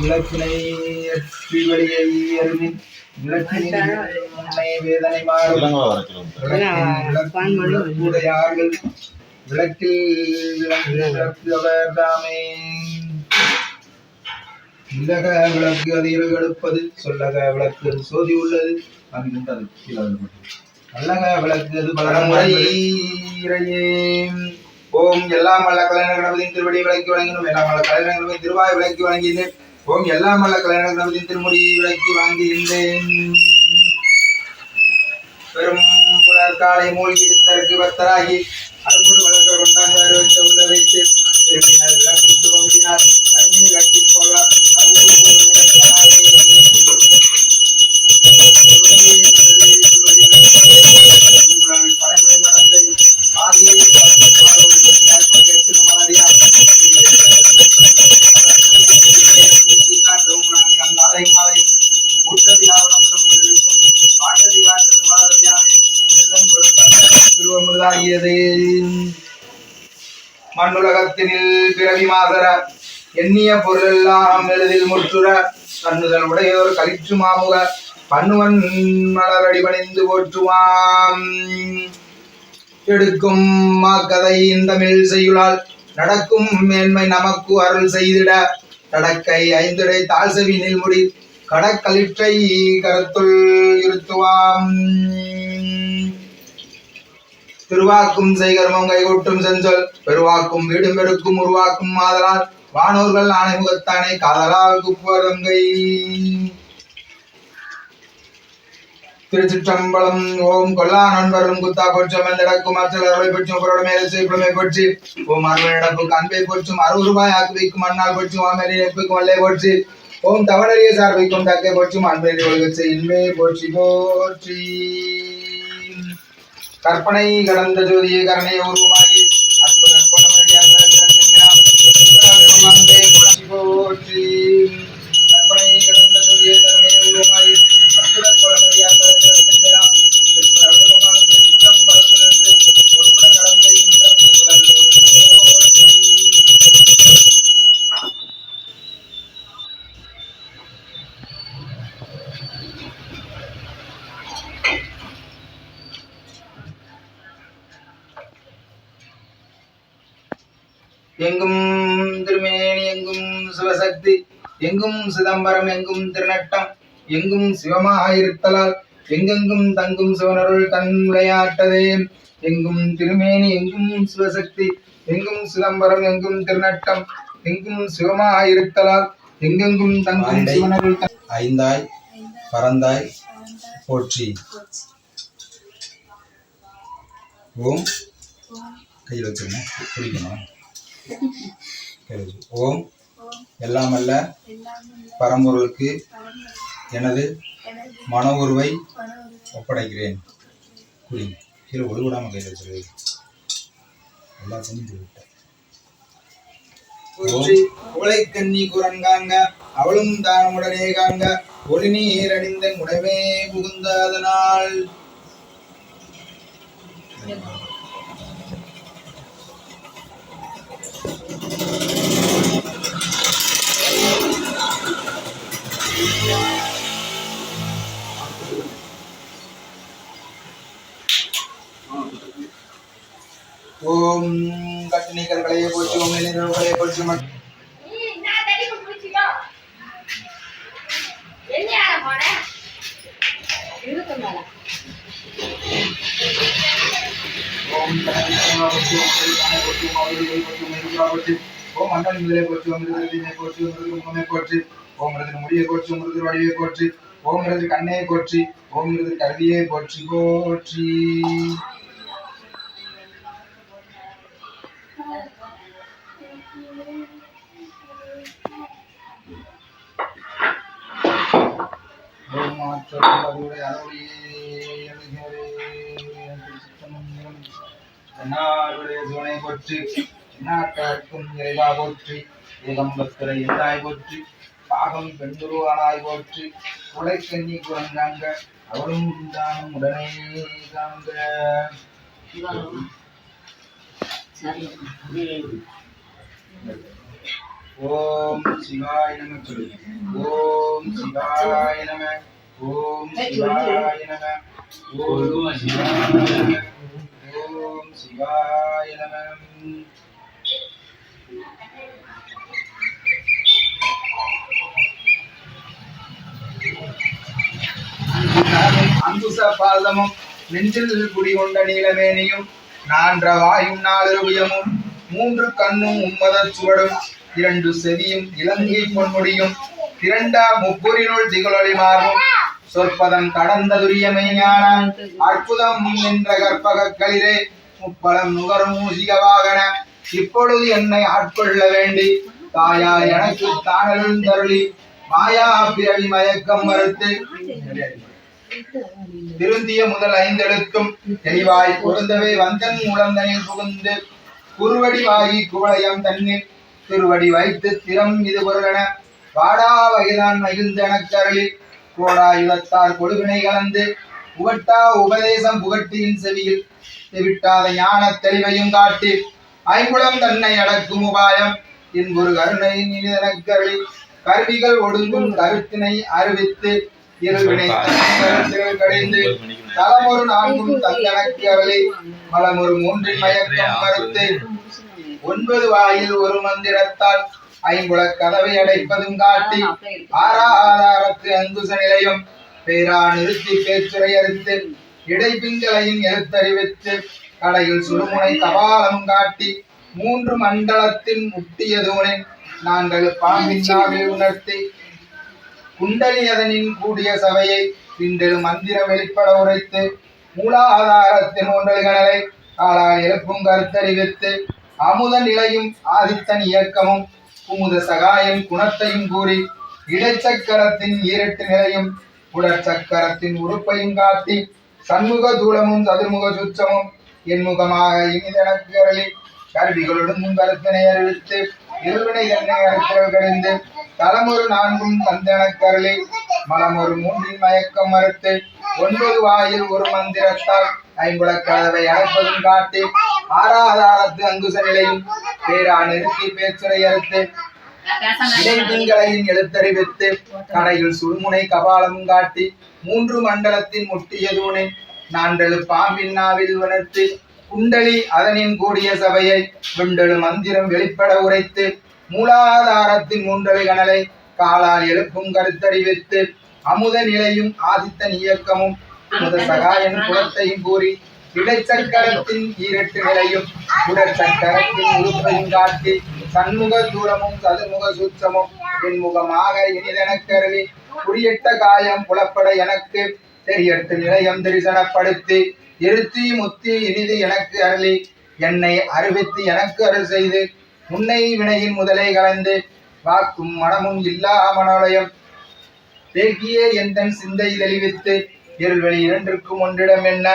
விளக்கினை வெளியை அறிவின். விளக்கினில் உன்னை வேதனை மாறும் விளக்கின் விளக்குடையார்கள் விளக்கில் தாமே விளக்கு அதில் எடுப்பது சொல்லக விளக்கு சோதி உள்ளது. அப்படின்றது கீழே வருது. நல்லக விளக்கு அது பலமுறை ஓம் எல்லாம் வல்ல கலைஞர் கணபதியின் திருவடி விளக்கி வழங்கினோம் எல்லாம் வல்ல கலைஞர் திருவாய் விளக்கி வழங்கினேன் ஓம் எல்லாம் வல்ல கல்யாண கணபதியின் திருமுடி விளக்கி வாங்கியிருந்தேன். பெரும் புலர் காலை மூழ்கி வித்தருக்கு பக்தராகி அரும்புடு வளர்க்க கொண்டாங்க அறிவித்த உள்ள வைத்து விரும்பினார். விளக்கு பகுதினார் கண்ணீர் கட்டி போல மண்ணுலகத்தினில் பிறவி மாதர எண்ணிய பொருளெல்லாம் எளிதில் முற்றுற கண்ணுதல் உடையோர் கலிற்று மாமுக பண்ணுவன் மலரடி பணிந்து போற்றுவாம் எடுக்கும் மாக்கதை இந்தமிழ் செய்யுளால் நடக்கும் மேன்மை நமக்கு அருள் செய்திட கடக்கை ஐந்துரை தாழ்சவி நெல்முடி கடற்களிற்றை கருத்துள் இருத்துவாம். திருவாக்கும் செய்கர்மம் கைகொட்டும் செஞ்சொல் பெருவாக்கும் வீடும் பெருக்கும் உருவாக்கும் மாதலால் வானோர்கள் ஆணைமுகத்தானே காதலால் குப்பரங்கை திருச்சிற்றம்பலம் ஓம் கொல்லா நண்பரும் குத்தா போற்றும் நடக்கும் அச்சல் அருளை பொற்றும் பொருள் மேலே செய்யுமே போற்றி. ஓம் அருள் நடப்புக்கு அன்பை பொற்றும் அறுபது ரூபாய் ஆக்கு வைக்கும் அண்ணால் போற்றும் அம்மனை நெப்புக்கும் வல்லை பொற்றி. ஓம் தவணரிய சார் வைக்கும் தக்கை பொற்றும் அன்பை ஒழுகச் இன்பே போற்றி போற்றி. கற்பனை கடந்த ஜோதியை கருணை உருவமாகி சிதம்பரம் எங்கும் திருநட்டம் எங்கும் சிவமாயிருத்தலால் எங்கெங்கும் தங்கும் சிவனருள் தன் விளையாட்டதே எங்கும் திருமேனி எங்கும் சிவசக்தி எங்கும் சிதம்பரம் எங்கும் திருநட்டம் எங்கும் சிவமாயிருத்தலால் எங்கெங்கும் தங்கும் சிவனருள் ஐந்தாய் பறந்தாய் போற்றி. ஓம். கையில் வச்சுருங்க. குடிக்கணும். கையில் வச்சு. ஓம். எல்லாமல்ல பரம்பொருளுக்கு எனது மன உருவை ஒப்படைக்கிறேன். குடி. கீழே ஒழுவிடாம கையில் வச்சிரு. எல்லாத்தையும் விட்டேன் உலை கண்ணி குரங்காங்க அவளும் தான் உடனே காங்க. ஒளி நீர் அணிந்த உடவே புகுந்ததனால். Thank you. ஓம் அவர்களை போற்றி ஓம் இருபுறா போற்றி. ஓம் மண்டல் முதலை மிருகத்தினை போற்றி ஓம் மிருக முகமை போற்றி. ஓம் மிருக முடியை ஓம் மிருக வடிவை போற்றி. ஓம் மிருக கண்ணை போற்றி ஓம் மிருக கல்வியை போற்றி போற்றி. ஓம் ஆற்றல் அருளை அருளியே போற்றி எந்நாட்டார்க்கும் இறைவா போற்றி ஏகம்பத்திரை எந்தாய் போற்றி பாகம் பெண்குருவானாய் போற்றி உழைக்கண்ணி குரங்காங்க அவளும் தானும் உடனே தாங்க ஓம் சிவாய நம. ஓம் சிவாய நம. ஓம் சிவாய நம. ஓம் சிவாய ஓம் சிவாய நம. அங்குச பாதமும் நெஞ்சில் குடிகொண்ட நீலமேனியும் நான்ற வாயும் நாலுருவியமும் மூன்று கண்ணும் உம்மதச் சுவடும் இரண்டு செவியும் இலங்கை பொன்முடியும் திரண்டா முப்பொறினுள் திகழொளி மாறும். சொற்பதம் கடந்த துரியமை ஞானம் அற்புதம் நின்ற கற்பக களிரே முப்பலம் நுகரும் மூசிக வாகன. இப்பொழுது என்னை ஆட்கொள்ள வேண்டி தாயா எனக்கு தானலும் தருளி மாயா பிறவி மயக்கம் மறுத்து. திருந்திய முதல் ஐந்தெழுத்தும் தெளிவாய் பொருந்தவே வந்தன் உழந்தனில் புகுந்து குருவடி வாகி குவளையம் தன்னில் திருவடி வைத்து திறம் இது பொருளென வாடா வகைதான் மகிழ்ந்தனக்கருளி கோடாயுதத்தார் கொடுவினை கலந்து புகட்டா உபதேசம் புகட்டியின் செவியில் தெவிட்டாத ஞான தெளிவையும் காட்டி ஐங்குளம் தன்னை அடக்கும் உபாயம் இன்பொரு கருணை நிதனக்கருளி கருவிகள் ஒடுங்கும் கருத்தினை அறிவித்து இருவினை கடைந்து தலமொரு நான்கும் தந்தனக்கு அருளி மலமொரு மூன்றின் மயக்கம் மறுத்து ஒன்பது வாயில் ஒரு மந்திரத்தால் ஐம்புல கதவை அடைப்பதும் காட்டி ஆறாதாரத்து அங்குச நிலையும் பேரா நிறுத்தி பேச்சுரை அறுத்து இடைப்பிங்களையும் எழுத்தறிவித்து கடையில் சுடுமுனை கபாலம் காட்டி மூன்று மண்டலத்தின் முட்டியதோனின் நாங்கள் பாம்பின் நாவில் உணர்த்தி குண்டலி அதனின் கூடிய சபையை பிண்டெழு மந்திர வெளிப்பட உரைத்து மூலாதாரத்தின் ஒன்றல்களை காலால் எழுப்பும் கருத்தறிவித்து அமுத நிலையும் ஆதித்தன் இயக்கமும் குமுத சகாயம் குணத்தையும் கூறி இடைச்சக்கரத்தின் ஈரட்டு நிலையும் உடற்சக்கரத்தின் உறுப்பையும் காட்டி சண்முக தூளமும் சதுர்முக சுற்றமும் என்முகமாக இனிதனக்கு அருளி கருவிகளுடன் கருத்தினை அறிவித்து இருவினை எண்ணெய் அறுத்தல் கழிந்து தலமொரு நான்கும் தந்தனக்கருளி மலமொரு மூன்றின் மயக்கம் மறுத்து ஒன்பது வாயில் ஒரு மந்திரத்தால் ஐம்புலக்காதவை அழைப்பதும் காட்டி ஆறாதாரத்து அங்குச நிலையும் பேரா நிறுத்தி பேச்சுரை அறுத்து எழுத்தறிவித்து கடையில் சுடுமுனை கபாலமும் காட்டி மூன்று மண்டலத்தின் முட்டியதூனே நான்றெழு பாம்பின் நாவில் உணர்த்தி குண்டலி அதனின் கூடிய சபையை விண்டெழு மந்திரம் வெளிப்பட உரைத்து மூலாதாரத்தின் மூன்றலை கணலை காலால் எழுப்பும் கருத்தறிவித்து அமுத நிலையும் ஆதித்தன் இயக்கமும் முத சகாயன் குலத்தையும் கூறி இடைச்சக்கரத்தின் ஈரட்டு நிலையும் உடற்சக்கரத்தின் உறுப்பையும் காட்டி சண்முக தூரமும் சதுமுக சூட்சமும் பின்முகமாக இனிதெனக்கருளி குடியிட்ட காயம் புலப்பட எனக்கு தெரியட்டு நிலையம் தரிசனப்படுத்தி இருத்தி முத்தி இனிது எனக்கு அருளி என்னை அறிவித்து எனக்கு அருள் செய்து முன்னை வினையின் முதலை கலந்து வாக்கும் மனமும் இல்லா மனோலயம் தேக்கியே எந்தன் சிந்தை தெளிவித்து இருள்வெளி இரண்டிற்கும் ஒன்றிடம் என்ன?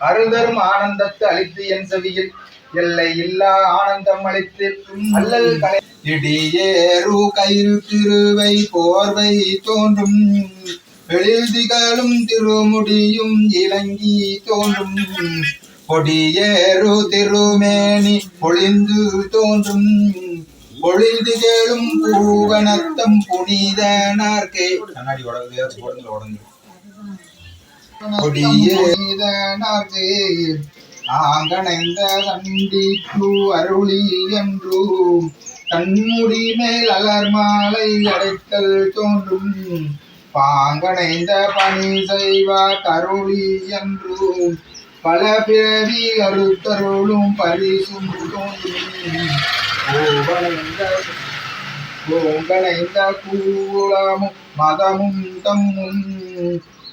அருள்தரும் ஆனந்தத்து அளித்து என் செவியில். எல்லை இல்லா ஆனந்தம் அளித்து அல்லல் கலை இடியேறு கயிறு திருவை போர்வை தோன்றும். வெளியில் திகழும் திருமுடியும் இலங்கி தோன்றும். கொடியேறு திருமேனி பொழிந்து தோன்றும். பொழிதிகழும் பூவனத்தம் புனிதனார்க்கே கண்ணாடி உடம்பு உடம்புல உடஞ்சு. கொடியேதனார்க்கே ஆங்கணைந்த கண்டிக்கு அருளி என்று கண்முடி மேல் அலர் மாலை அடைத்தல் தோன்றும். பாங்கணைந்த பணி செய்வார் கருளி என்றும் பல பிறவி அருத்தருளும் பரிசும் தோன்றும். கோவணைந்த கோங்கணைந்த கூலமும் மதமும் தம்மும்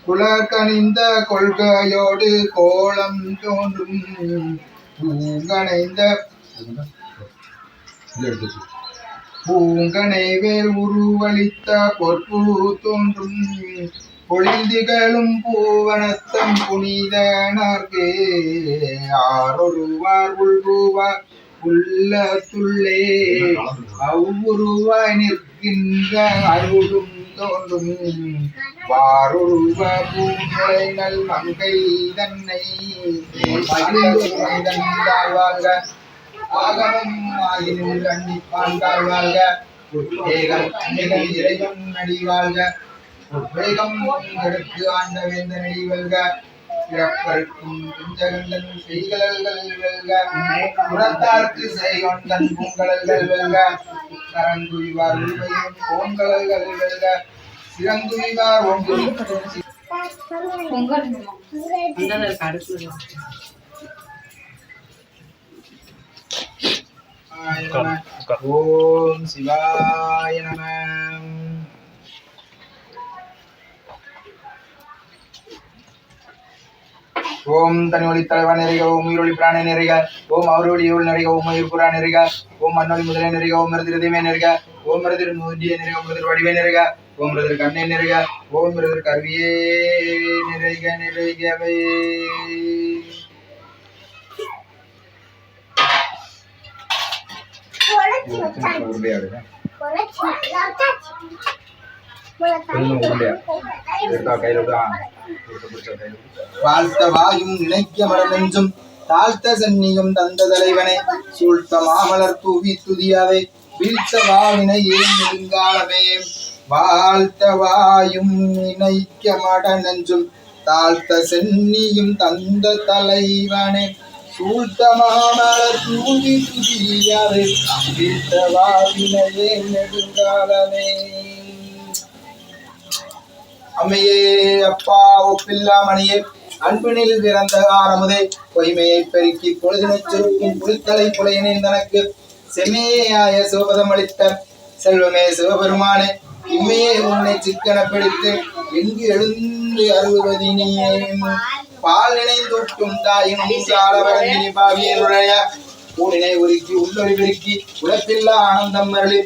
குலக்கணிந்த கொள்கையோடு கோலம் தோன்றும். பூங்கணைந்த பூங்கனை வேல் உருவளித்த பொற்பு தோன்றும். பொழிந்திகளும் பூவனத்தம் புனிதனார்க்கே ஆரொருவார் உள்புவார் உள்ளத்துள்ளே. அவ்வுருவாய் நிற்கின்ற அருளும் தோன்றும். வாருருவ பூமுலை மங்கை தன்னை வாழ்க. ஆகமம் ஆயினும் கண்ணிப்பாண்டால் வாழ்க. இறைவன் அடி வேகம் எடுத்து ஆண்ட வேந்த வெல்க. பிறப்பருக்கும் பிஞ்சகண்டன் செய்கலல்கள் வெல்க. புறத்தார்க்கு செய்கொண்டன் பூங்கலல்கள் வெல்க. வெல்க. சிறங்குவிவார் ஒன்று பொங்கல் ஓம் சிவாய நம ஓம் தனிவழி தலைவன் நெறிக ஓம் உயிரொளி பிராண நெறிக ஓம் அவரொளி இருள் நெறிக ஓம் உயிர் புறா நெறிக ஓம் மண்ணொளி முதலே நெறிக ஓம் மிருதிருதிமே நெறிக ஓம் மிருதிர் நூதிய நெறிக மிருதிர் வடிவே நெறிக ஓம் மிருதிர் கண்ணே நெறிக ஓம் மிருதிர் கருவியே நிறைக நிறைகவே. உருண்டையாடுங்க வாழ்த்த வாயும் நினைக்க மரமென்றும் தாழ்த்த சன்னியும் தந்த தலைவனை சூழ்த்த மாமலர் தூவி துதியாவே வீழ்த்த வாவினை ஏன் நெடுங்காலமே. வாழ்த்த வாயும் நினைக்க மட நெஞ்சும் தாழ்த்த சென்னியும் தந்த தலைவனே சூழ்த்த மாமலர் தூவி துதியாவே வீழ்த்த வாவினை ஏன் நெடுங்காலமே. அம்மையே அப்பா ஒப்பில்லா மணியே அன்பினில் பிறந்த ஆரமுதே பொய்மையை பெருக்கி பொழுதினைச் சுருக்கும் புலித்தலை புலையனின் தனக்கு செம்மையாய சிவபதம் அளித்த செல்வமே சிவபெருமானே இம்மையே உன்னை சிக்கன பிடித்து எங்கு எழுந்து அருள்வதினியே பால் நினைந்தூட்டும் தாயினும் சாலவரங்கினி பாவியருடைய ஊனினை உருக்கி உள்ளொளி பெருக்கி உழப்பில்லா ஆனந்தம் மரளி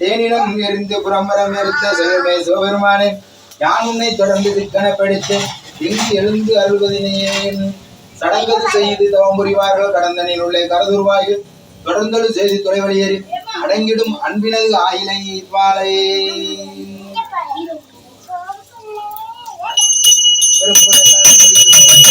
தேனிடம் எரிந்து புறம்பரம் எரித்த செல்வமே சிவபெருமானே யான் உன்னை தொடர்ந்து திக்கணப்படுத்து எங்கு எழுந்து அருள்வதினேன் சடங்கது செய்து தவம் புரிவார்கள். கடந்தனின் உள்ளே கரதுருவாயு தொடர்ந்தொழு செய்து தொலைவழியேறி அடங்கிடும் அன்பினது ஆயிலை பாலை அருவும்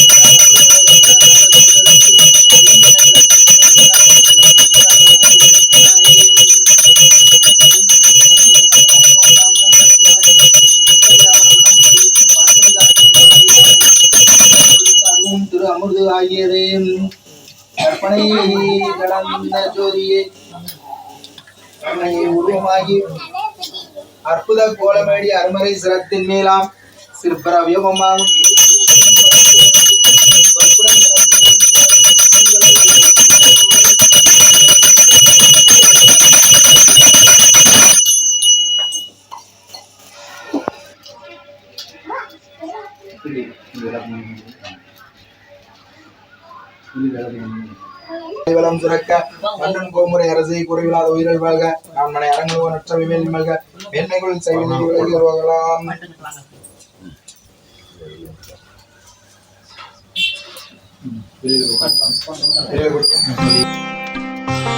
திரு அமிர்து ஆகியதே. கற்பனையை கடந்த ஜோதியே. உருவமாகி அற்புத கோலமேடி அருமறை சிரத்தின் மேலாம். சிற்பர வியோகமாகும் சுரக்க மன்னன் கோமுறை அரசை குறைவில்லாத உயிரில் வாழ்க நான் மனை அரங்குவ நற்ற விமேல் மல்க மேன்மைகள் செய்வது. வெளியில் கொடுக்கும்.